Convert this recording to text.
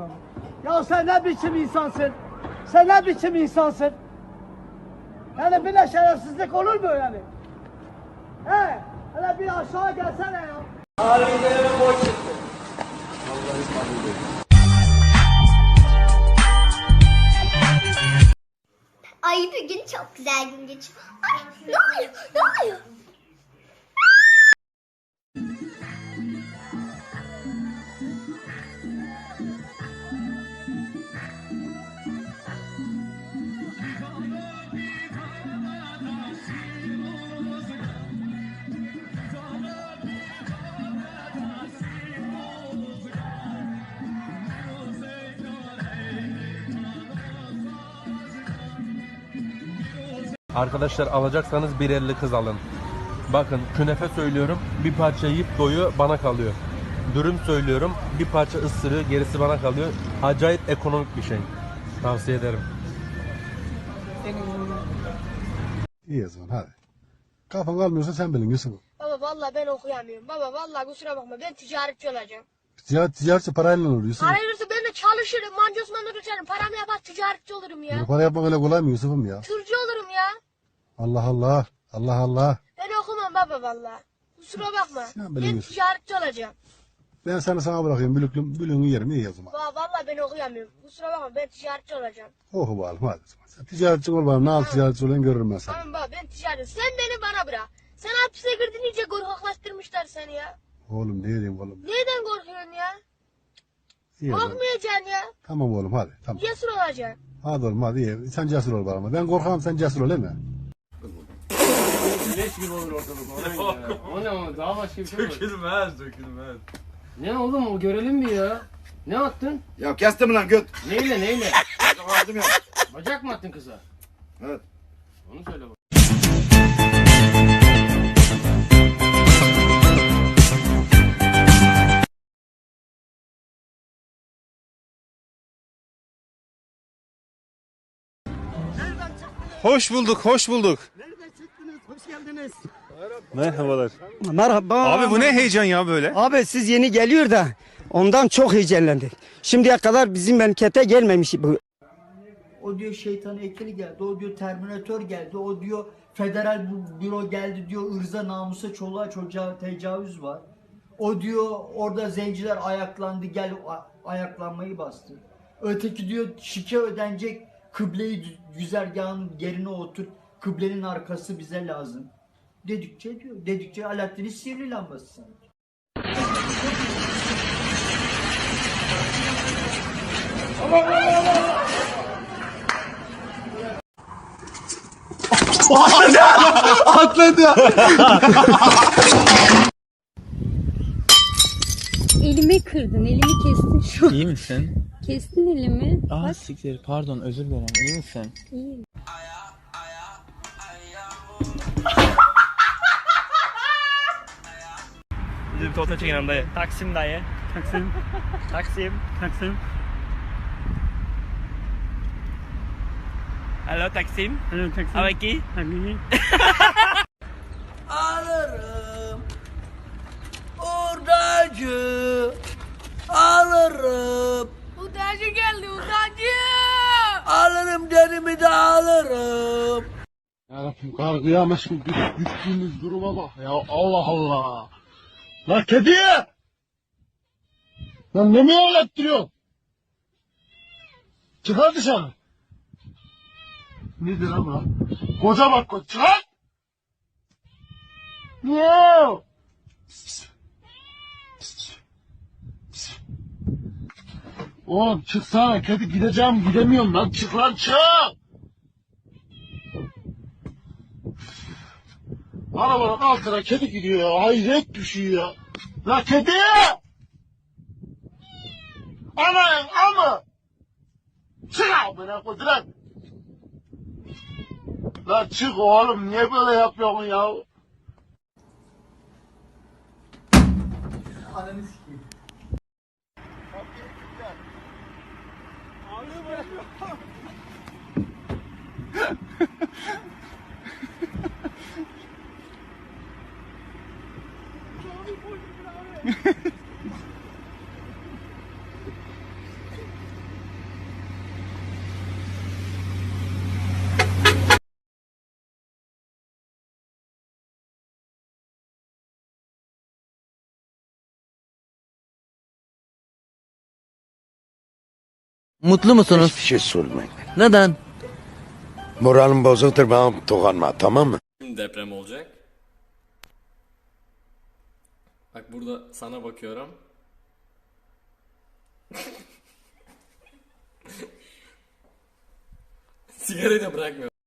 abi. Ya sen ne biçim insansın? Sen ne biçim insansın? Yani böyle şerefsizlik olur mu yani? He? Hele bir aşağı gelsene ya. Ay bugün çok güzel gün geçiyor. Ay ne oluyor? Ne oluyor? Arkadaşlar alacaksanız 1.50 kız alın. Bakın künefe söylüyorum bir parça yiyip doyu bana kalıyor. Dürüm söylüyorum bir parça ısırıyor gerisi bana kalıyor. Acayip ekonomik bir şey. Tavsiye ederim. İyi o zaman hadi. Kafan kalmıyorsa sen bilin Yusuf. Baba vallahi ben okuyamıyorum. Baba vallahi kusura bakma ben ticaretçi olacağım. Ticaret, ticaretçi parayla olur Yusuf. Para verirse ben de çalışırım. Mancosmanla tutarım. Paramı yapar ticaretçi olurum ya. Para yapmak öyle kolay mı Yusuf'um ya? Tırcı olurum ya. Allah Allah. Allah Allah. Ben okumam baba vallahi. Kusura bakma. Sen Ben bilmiyorsun. ticaretçi olacağım. Ben sana sana bırakıyorum. Bülüklüm, bülüğünü yerim iyi zaman. Baba vallahi ben okuyamıyorum. Kusura bakma ben ticaretçi olacağım. Oku bakalım hadi. Sen ticaretçi ol bakalım. Ne al ticaretçi olan görürüm ben seni. Tamam baba ben ticaret. Sen beni bana bırak. Sen hapise girdin iyice korkaklaştırmışlar seni ya. Oğlum ne diyeyim oğlum. Neyden korkuyorsun ya? İyi o zaman. Korkmayacaksın ya. Tamam oğlum hadi. Tamam. Cesur olacaksın. Hadi oğlum hadi iyi. Sen cesur ol bana. Ben korkam sen cesur ol değil mi? Leş gibi olur ortalık. O ne ya? O ne o? Daha başka bir şey? Dökülmez dökülmez. Ne oğlum o görelim bir ya. Ne attın? Ya kestim lan göt. Neyle neyle? Aldım ya. Bacak mı attın kıza? Evet. Onu söyle bak. Hoş bulduk, hoş bulduk. Nereden? Hoş geldiniz. Merhabalar. Merhaba. Abi bu ne heyecan ya böyle? Abi siz yeni geliyor da ondan çok heyecanlandık. Şimdiye kadar bizim memlekete gelmemiş bu. O diyor şeytan heykeli geldi. O diyor terminatör geldi. O diyor federal bü- büro geldi diyor ırza namusa çoluğa çocuğa tecavüz var. O diyor orada zenciler ayaklandı gel ayaklanmayı bastı. Öteki diyor şike ödenecek kıbleyi güzergahın yerine otur. Kıblenin arkası bize lazım. Dedikçe diyor. Dedikçe Alaaddin'in sihirli lambası sanki. Elimi kırdın, elimi kestin şu an. İyi misin? Kestin elimi. Aa Bak siktir pardon özür dilerim. İyi misin? İyi. Bizim fotoğraf çekelim dayı. Taksim dayı. Taksim. Taksim. Taksim. Alo Taksim. Alo Taksim. Abi ki? Alırım Hurdacı Alırım Udacı geldi udacı. Alırım derimi de alırım Yarabbim kar kıyamet şu düş, düştüğümüz duruma bak ya Allah Allah. La kedi! Lan ne mi öğrettiriyorsun? Çıkar dışarı. Nedir ama? Koca bak koca. Çıkar! No! Oğlum çıksana kedi gideceğim gidemiyorum lan çık lan çık! Arabanın altına kedi gidiyor. Hayret düşüyor ya. La kedi! Anayın amı! Çık amına kodular! La çık oğlum niye böyle yapıyorsun ya? Ananı sikeyim Mutlu musunuz? Hiçbir şey sormayın. Neden? Moralim bozuktur ben dokanma tamam mı? Deprem olacak. Bak burada sana bakıyorum. Sigarayı da bırakmıyor.